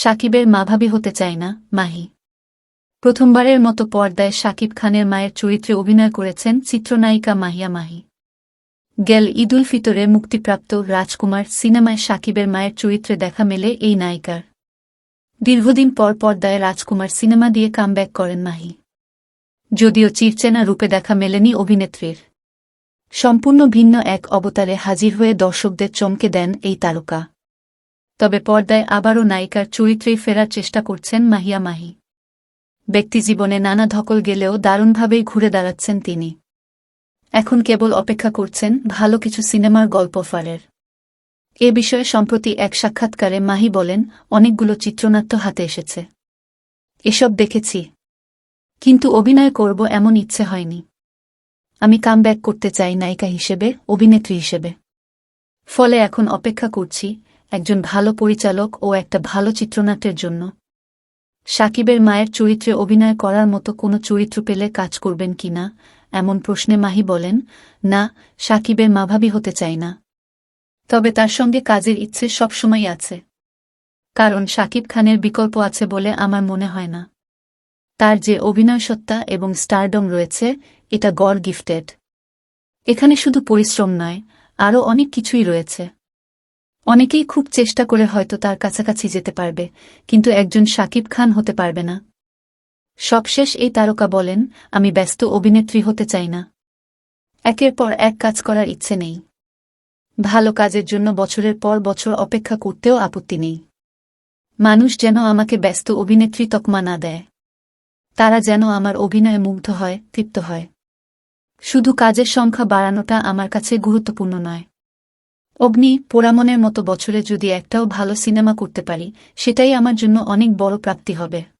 সাকিবের মাভাবি হতে চায় না, মাহি। প্রথমবারের মতো পর্দায় সাকিব খানের মায়ের চরিত্রে অভিনয় করেছেন চিত্রনায়িকা মাহিয়া মাহি। গেল ঈদুল ফিতরে মুক্তিপ্রাপ্ত রাজকুমার সিনেমায় সাকিবের মায়ের চরিত্রে দেখা মেলে এই নায়িকার। দীর্ঘদিন পর পর্দায় রাজকুমার সিনেমা দিয়ে কামব্যাক করেন মাহি। যদিও চিরচেনা রূপে দেখা মেলেনি অভিনেত্রীর। সম্পূর্ণ ভিন্ন এক অবতারে হাজির হয়ে দর্শকদের চমকে দেন এই তারকা। তবে পর্দায় আবারও নায়িকার চরিত্রেই ফেরার চেষ্টা করছেন মাহিয়া মাহি। ব্যক্তিজীবনে নানা ধকল গেলেও দারুণভাবেই ঘুরে দাঁড়াচ্ছেন তিনি। এখন কেবল অপেক্ষা করছেন ভালো কিছু সিনেমার গল্প ফারের। এ বিষয়ে সম্প্রতি এক সাক্ষাৎকারে মাহি বলেন, অনেকগুলো চিত্রনাট্য হাতে এসেছে। এসব দেখেছি। কিন্তু অভিনয় করব এমন ইচ্ছে হয়নি। আমি কামব্যাক করতে চাই নায়িকা হিসেবে, অভিনেত্রী হিসেবে। ফলে এখন অপেক্ষা করছি একজন ভালো পরিচালক ও একটা ভালো চিত্রনাট্যের জন্য। সাকিবের মায়ের চরিত্রে অভিনয় করার মতো কোনো চরিত্র পেলে কাজ করবেন কিনা এমন প্রশ্নে মাহি বলেন, না, সাকিবের মাভাবি হতে চাই না। তবে তার সঙ্গে কাজের ইচ্ছে সবসময় আছে। কারণ সাকিব খানের বিকল্প আছে বলে আমার মনে হয় না। তার যে অভিনয়সত্তা এবং স্টারডম রয়েছে, এটা গড় গিফটেড। এখানে শুধু পরিশ্রম নয়, আরও অনেক কিছুই রয়েছে। অনেকেই খুব চেষ্টা করে হয়তো তার কাছাকাছি যেতে পারবে, কিন্তু একজন সাকিব খান হতে পারবে না। সবশেষ এই তারকা বলেন, আমি ব্যস্ত অভিনেত্রী হতে চাই না। একের পর এক কাজ করার ইচ্ছে নেই। ভালো কাজের জন্য বছরের পর বছর অপেক্ষা করতেও আপত্তি নেই। মানুষ যেন আমাকে ব্যস্ত অভিনেত্রী তকমা না দেয়। তারা যেন আমার অভিনয়ে মুগ্ধ হয়, তৃপ্ত হয়। শুধু কাজের সংখ্যা বাড়ানোটা আমার কাছে গুরুত্বপূর্ণ নয়। অগ্নি, পোড়ামনের মতো বছরে যদি একটাও ভালো সিনেমা করতে পারি, সেটাই আমার জন্য অনেক বড় প্রাপ্তি হবে।